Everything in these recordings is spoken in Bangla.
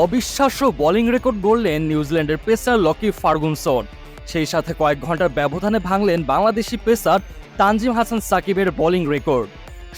অবিশ্বাস্য বোলিং রেকর্ড গড়লেন নিউজিল্যান্ডের পেসার লকি ফার্গুনসন সেই সাথে কয়েক ঘণ্টার ব্যবধানে ভাঙলেন বাংলাদেশি পেসার তানজিম হাসান সাকিবের বোলিং রেকর্ড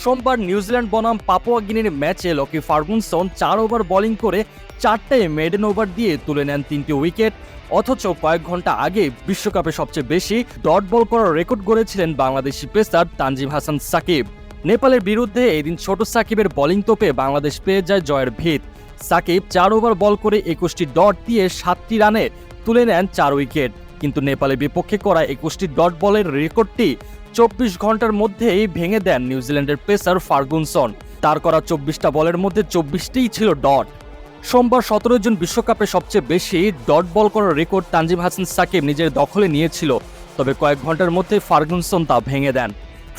সোমবার নিউজিল্যান্ড বনাম পাপুয়া গিনির ম্যাচে লকি ফার্গুনসন চার ওভার বোলিং করে চারটায় মেডেন ওভার দিয়ে তুলে নেন তিনটি উইকেট অথচ কয়েক ঘণ্টা আগে বিশ্বকাপে সবচেয়ে বেশি ডট বল করার রেকর্ড গড়েছিলেন বাংলাদেশি পেসার তানজিম হাসান সাকিব। নেপালের বিরুদ্ধে এদিন ছোট সাকিবের বোলিং তোপে বাংলাদেশ পেয়ে যায় জয়ের ভিত। সাকিব চার ওভার বল করে একুশটি ডট দিয়ে সাতটি রানে তুলে নেন চার উইকেট। কিন্তু নেপালের বিপক্ষে করা একুশটি ডট বলের রেকর্ডটি চব্বিশ ঘণ্টার মধ্যেই ভেঙে দেন নিউজিল্যান্ডের পেসার ফার্গুনসন। তার করা চব্বিশটা বলের মধ্যে চব্বিশটিই ছিল ডট। সোমবার সতেরো জন বিশ্বকাপে সবচেয়ে বেশি ডট বল করার রেকর্ড তানজিম হাসান সাকিব নিজের দখলে নিয়েছিল, তবে কয়েক ঘণ্টার মধ্যে ফার্গুনসন তা ভেঙে দেন।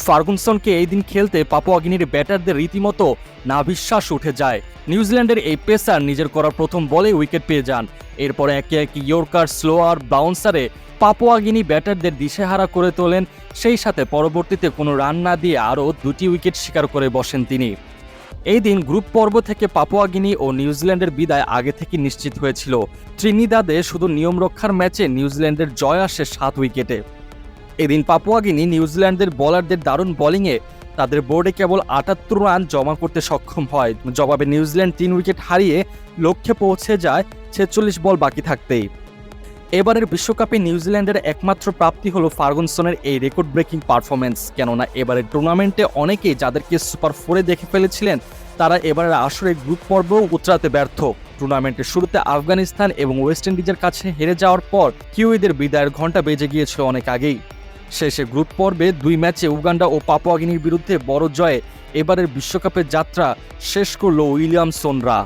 ফার্গুনসনকে এই দিন খেলতে পাপুয়াগিনির ব্যাটারদের রীতিমতো নাভিশ্বাস উঠে যায়। নিউজিল্যান্ডের এই পেসার নিজের করা প্রথম বলে উইকেট পেয়ে যান। এরপরে একে একে ইয়র্কার, স্লোয়ার, বাউন্সারে পাপুয়াগিনি ব্যাটারদের দিশেহারা করে তোলেন। সেই সাথে পরবর্তীতে কোনো রান না দিয়ে আরও দুটি উইকেট শিকার করে বসেন তিনি। এই দিন গ্রুপ পর্ব থেকে পাপুয়াগিনি ও নিউজিল্যান্ডের বিদায় আগে থেকে নিশ্চিত হয়েছিল। ত্রিনিদাদে শুধু নিয়ম রক্ষার ম্যাচে নিউজিল্যান্ডের জয় আসে সাত উইকেটে। এদিন পাপুয়াগিনি নিউজিল্যান্ডের বোলারদের দারুণ বোলিংয়ে তাদের বোর্ডে কেবল আটাত্তর রান জমা করতে সক্ষম হয়। জবাবে নিউজিল্যান্ড তিন উইকেট হারিয়ে লক্ষ্যে পৌঁছে যায় ছেচল্লিশ বল বাকি থাকতেই। এবারের বিশ্বকাপে নিউজিল্যান্ডের একমাত্র প্রাপ্তি হলো ফার্গুনসনের এই রেকর্ড ব্রেকিং পারফরমেন্স কেননা এবারের টুর্নামেন্টে অনেকেই যাদেরকে সুপার ফোরে দেখে ফেলেছিলেন, তারা এবারের আসরে গ্রুপ পর্বও উতরাতে ব্যর্থ। টুর্নামেন্টের শুরুতে আফগানিস্তান এবং ওয়েস্ট ইন্ডিজের কাছে হেরে যাওয়ার পর কিউইদের বিদায়ের ঘণ্টা বেজে গিয়েছিল অনেক আগেই। শেষে গ্রুপ পর্বে দুই ম্যাচে উগান্ডা ও পাপুয়াগিনির বিরুদ্ধে বড় জয়ে এবারের বিশ্বকাপের যাত্রা শেষ করল উইলিয়ামসনরা।